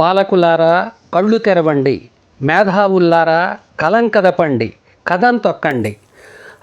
పాలకులారా కళ్ళు తెరవండి. మేధావుల్లారా కలం కదపండి. కథం తొక్కండి.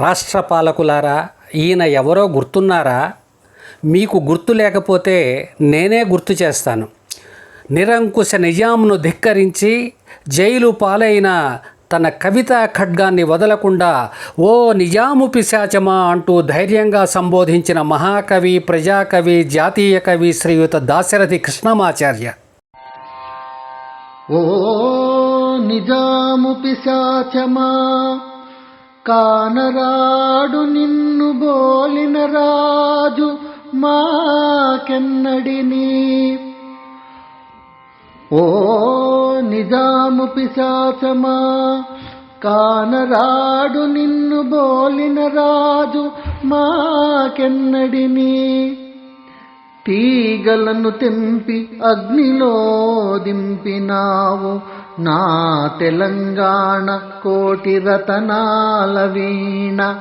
రాష్ట్ర పాలకులారా ఈయన ఎవరో గుర్తున్నారా? మీకు గుర్తు లేకపోతే నేనే గుర్తు చేస్తాను. నిరంకుశ నిజాంను ధిక్కరించి జైలు పాలైన తన కవితా ఖడ్గాన్ని వదలకుండా ఓ నిజాము పిశాచమా అంటూ ధైర్యంగా సంబోధించిన మహాకవి ప్రజాకవి జాతీయ కవి శ్రీయుత దాశరథి కృష్ణమాచార్య. ఓ నిజాము పిశాచమా కానరాడు నిన్ను బోలిన రాజు మాకెన్నడిని ఓ నిజాము పిశాచమా కానరాడు నిన్ను బోలిన రాజు మాకెన్నడిని తీగలను తెంపి అగ్నిలో దింపినావు. నా తెలంగాణ కోటి రతనాల వీణ.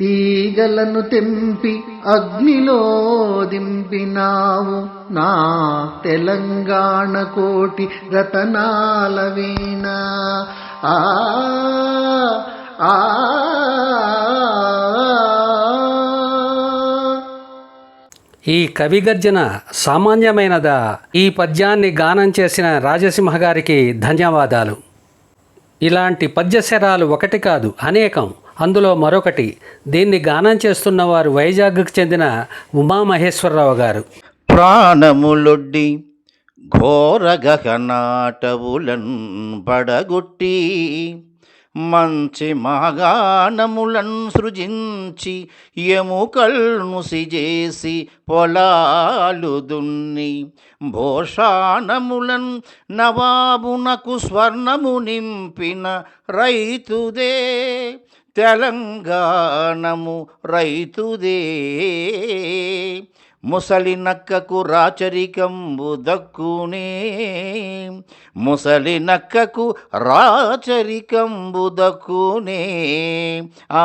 తీగలను తెంపి అగ్నిలో దింపినావు. నా తెలంగాణ కోటి రతనాల వీణ. ఆ ఆ ఈ కవిగర్జన సామాన్యమైనదా? ఈ పద్యాన్ని గానం చేసిన రాజసింహ గారికి ధన్యవాదాలు. ఇలాంటి పద్యశరాలు ఒకటి కాదు అనేకం. అందులో మరొకటి దీన్ని గానం చేస్తున్న వారు వైజాగ్కు చెందిన ఉమామహేశ్వరరావు గారు. ప్రాణములొడ్డి ఘోర గహనాటవులన్ పడగొట్టి మంచి మాగాణములను సృజించి ఎముకల్ను సిజేసి పొలాలు దున్ని. భోషాణములను నవాబునకు స్వర్ణము నింపిన రైతుదే. తెలంగాణము రైతుదే. ముసలి నక్కకు రాచరికంబు దక్కునే. ముసలి నక్కకు రాచరికంబు దక్కునే. ఆ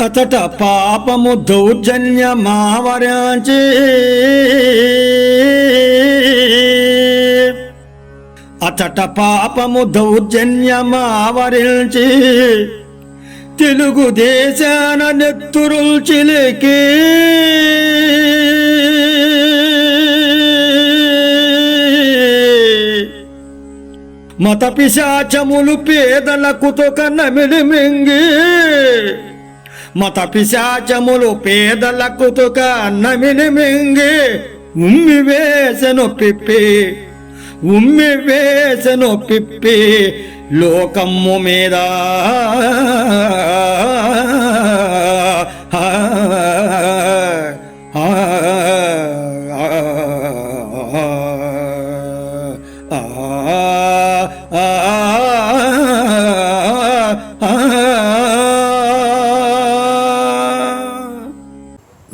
అతట పాపము దౌర్జన్యమావరించి అతట పాపము దౌర్జన్యమావరించి తెలుగుదేశాన నెత్తురుల్ చిలికి. మత పిశాచములు పేదలకు తొక నమిలి మింగి. మత పిశాచములు పేదలకు తొక నమిలి మింగి. ఉమ్మి వేసను పిప్పి ఉమ్మి వేసను పిప్పి లోకమ్ము మీద.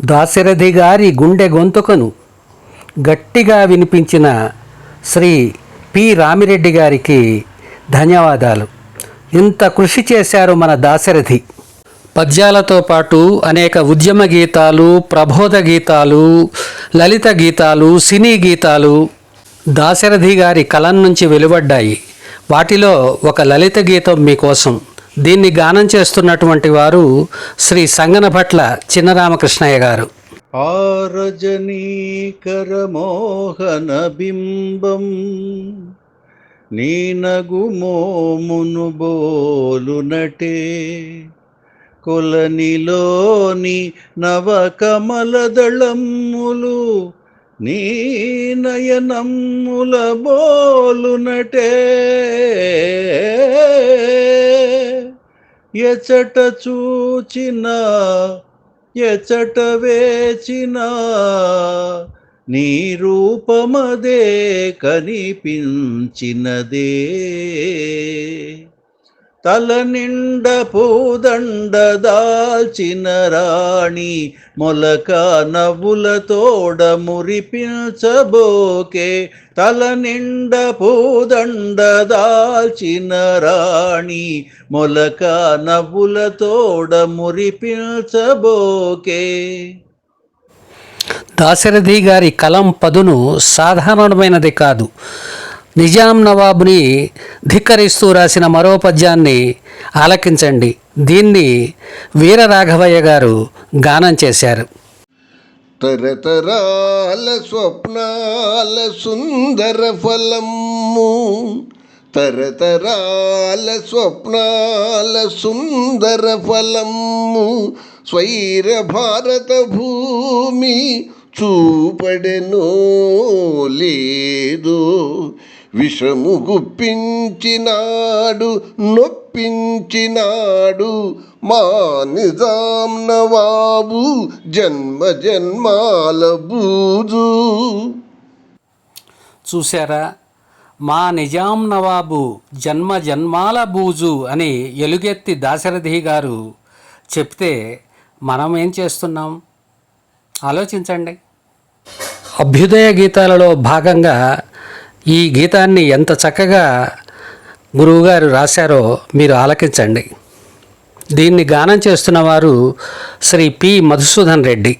దాశరథి గారి గుండె గొంతుకను గట్టిగా వినిపించిన శ్రీ పి రామిరెడ్డి గారికి ధన్యవాదాలు. ఇంత కృషి చేశారు మన దాశరథి. పద్యాలతో పాటు అనేక ఉద్యమ గీతాలు ప్రబోధ గీతాలు లలిత గీతాలు సినీ గీతాలు దాశరథి గారి కలం నుంచి వెలువడ్డాయి. వాటిలో ఒక లలిత గీతం మీకోసం. దీన్ని గానం చేస్తున్నటువంటి వారు శ్రీ సంగనభట్ల చిన్నరామకృష్ణయ్య గారు. ఆరజనీకర మోహన బింబం నీనగు మోమును బోలునటే కొలనిలోని నవకమలదళమ్ములు నీ నయనమ్ముల బోలునటే ఎచట చూచిన ఎచట వేచినా నీ రూపమదే కనిపించినదే. తల నిండ పూదండ దాల్చిన రాణి మొలక నవ్వులతోడ మురిపించబోకే. తల నిండ పూదండ దాల్చిన రాణి మొలక నవ్వులతోడ మురిపించబోకే. దాశరథి గారి కలం పదును సాధారణమైనది కాదు. నిజాం నవాబుని ధిక్కరిస్తూ రాసిన మరో పద్యాన్ని ఆలకించండి. దీన్ని వీరరాఘవయ్య గారు గానం చేశారు. తరతరాల స్వప్నాల సుందర ఫలము తరతరాల స్వప్నాల సుందర ఫలము స్వైర భారత భూమి చూపడెనో లేదు. విషము గుప్పించినాడు నొప్పించినాడు మా నిజాం నవాబు జన్మ జన్మాల బూజు. చూశారా? మా నిజాం నవాబు జన్మ జన్మాల బూజు అని ఎలుగెత్తి దాశరథి గారు చెప్తే మనం ఏం చేస్తున్నాం? ఆలోచించండి. అభ్యుదయ గీతాలలో భాగంగా ఈ గీతాన్ని ఎంత చక్కగా గురువుగారు రాశారో మీరు ఆలకించండి. దీన్ని గానం చేస్తున్న వారు శ్రీ పి. మధుసూదన్ రెడ్డి.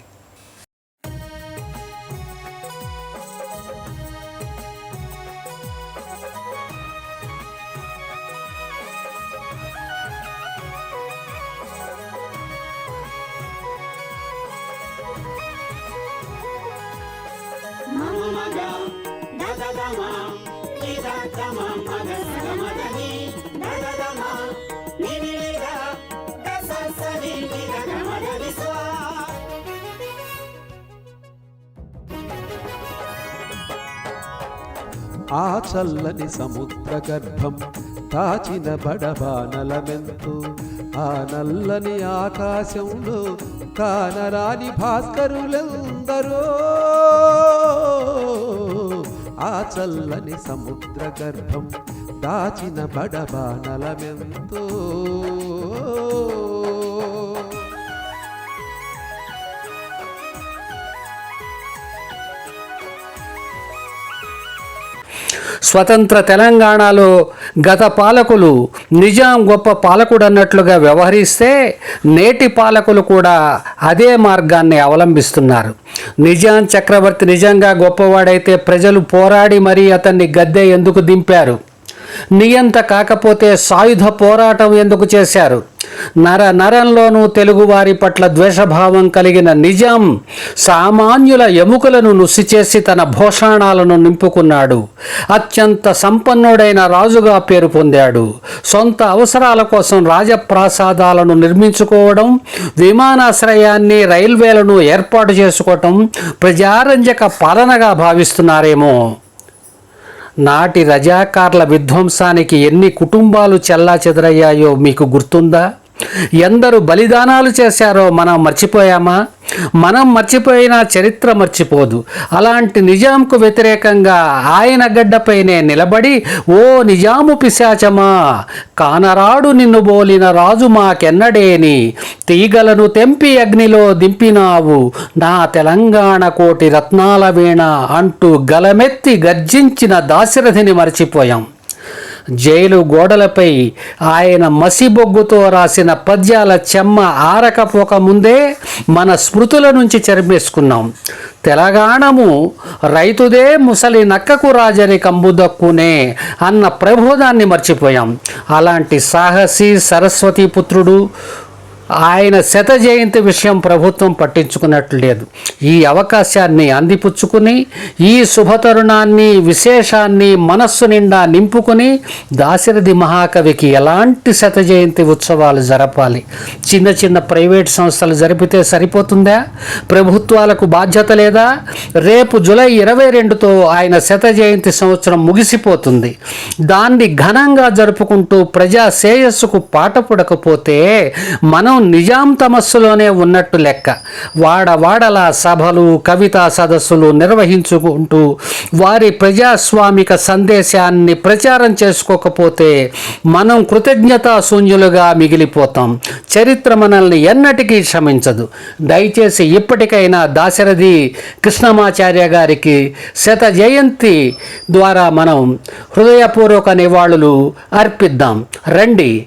ఆ చల్లని సముద్ర గర్భం తాచిన బడబానలమెంతు ఆ నల్లని ఆకాశంలో కానరాని భాస్కరులందరూ. ఆ చల్లని సముద్ర గర్భం దాచిన బడబానలమెంతో. స్వతంత్ర తెలంగాణలో గత పాలకులు నిజాం గొప్ప పాలకుడు అన్నట్లుగా వ్యవహరిస్తే నేటి పాలకులు కూడా అదే మార్గాన్ని అవలంబిస్తున్నారు. నిజాం చక్రవర్తి నిజంగా గొప్పవాడైతే ప్రజలు పోరాడి మరీ అతన్ని గద్దె ఎందుకు దింపారు? నియంత కాకపోతే సాయుధ పోరాటం ఎందుకు చేశారు? నర నరంలోనూ తెలుగువారి పట్ల ద్వేషభావం కలిగిన నిజాం సామాన్యుల ఎముకలను నుసి చేసి తన భూషాణాలను నింపుకున్నాడు. అత్యంత సంపన్నుడైన రాజుగా పేరు పొందాడు. సొంత అవసరాల కోసం రాజప్రాసాదాలను నిర్మించుకోవడం విమానాశ్రయాన్ని రైల్వేలను ఏర్పాటు చేసుకోవటం ప్రజారంజక పాలనగా భావిస్తున్నారేమో. నాటి రజాకార్ల విధ్వంసానికి ఎన్ని కుటుంబాలు చెల్లా చెదరయ్యాయో మీకు గుర్తుందా? ఎందరు బలిదానాలు చేశారో మనం మర్చిపోయామా? మనం మర్చిపోయిన చరిత్ర మర్చిపోదు. అలాంటి నిజాంకు వ్యతిరేకంగా ఆయన గడ్డపైనే నిలబడి ఓ నిజాము పిశాచమా కానరాడు నిన్ను బోలిన రాజు మాకెన్నడేని? తీగలను తెంపి అగ్నిలో దింపినావు. నా తెలంగాణ కోటి రత్నాల వీణ అంటూ గలమెత్తి గర్జించిన దాశరథిని మర్చిపోయాం. జైలు గోడలపై ఆయన మసిబొగ్గుతో రాసిన పద్యాల చెమ్మ ఆరకపోక ముందే మన స్మృతుల నుంచి చెరిపేసుకున్నాం తెలంగాణము రైతుదే ముసలి నక్కకు రాజని కంబుదక్కునే అన్న ప్రబోధాన్ని మర్చిపోయాం. అలాంటి సాహసి సరస్వతి పుత్రుడు ఆయన శత జయంతి విషయం ప్రభుత్వం పట్టించుకున్నట్లు లేదు. ఈ అవకాశాన్ని అందిపుచ్చుకుని ఈ శుభతరుణాన్ని విశేషాన్ని మనస్సు నిండా నింపుకుని దాశరథి మహాకవికి ఎలాంటి శత జయంతి ఉత్సవాలు జరపాలి? చిన్న చిన్న ప్రైవేట్ సంస్థలు జరిపితే సరిపోతుందా? ప్రభుత్వాలకు బాధ్యత లేదా? రేపు జూలై ఇరవై రెండుతో ఆయన శత జయంతి సంవత్సరం ముగిసిపోతుంది. దాన్ని ఘనంగా జరుపుకుంటూ ప్రజా శ్రేయస్సుకు పాట పడకపోతే మనం మనం నిజాం తమస్సులోనే ఉన్నట్టు లెక్క. వాడవాడల సభలు కవితా సదస్సులు నిర్వహించుకుంటూ వారి ప్రజాస్వామిక సందేశాన్ని ప్రచారం చేసుకోకపోతే మనం కృతజ్ఞతా శూన్యులుగా మిగిలిపోతాం. చరిత్ర మనల్ని ఎన్నటికీ క్షమించదు. దయచేసి ఇప్పటికైనా దాశరథి కృష్ణమాచార్య గారికి శత జయంతి ద్వారా మనం హృదయపూర్వక నివాళులు అర్పిద్దాం. రండి.